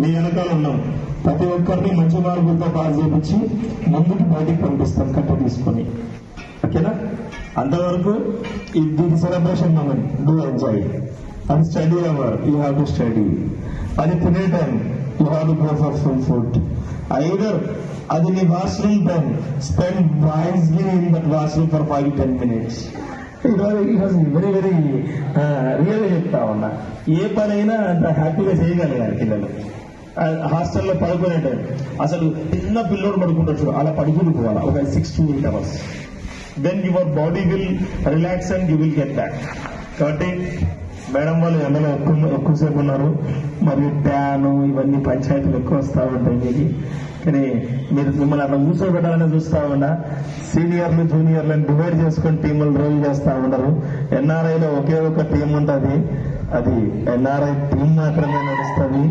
మీ వెనకాల ఉన్నాం. ప్రతి ఒక్కరిని మంచి మార్గంతో పాస్ చేపించి ముందుకు బయటికి పంపిస్తాం కట్ట తీసుకొని. ఓకేనా? అంతవరకు దీని సెలబ్రేషన్ మనం do enjoy and study hour you have to study అది తినే time you have to go for full food either అది నీ washroom time spend wisely in that washroom for five ten minutes very very real చెప్తా ఉన్నా. ఏ పనైనా అంత హ్యాపీగా చేయగలిగారు పిల్లలు. హాస్టల్లో పడుకునే టైం అసలు చిన్న పిల్లోడు పడుకుంటాడు అలా పడుకుని పోవాలి. ఒక six to eight hours then your body will relax and you will get back కాబట్టి మేడం వాళ్ళు ఎండలో ఎక్కువ ఎక్కువసేపు ఉన్నారు? మరియు ట్యాను ఇవన్నీ పంచాయతీలు ఎక్కువ వస్తూ ఉంటాయి మీకు కానీ మీరు మిమ్మల్ని అట్లా కూర్చోబెట్టాలని చూస్తా ఉన్నా సీనియర్లు జూనియర్లను డివైడ్ చేసుకొని టీములు రోల్ చేస్తా ఉన్నారు. ఎన్ఆర్ఐలో ఒకే ఒక టీం ఉంటుంది. అది ఎన్ఆర్ఐ టీం మాత్రమే నడుస్తుంది.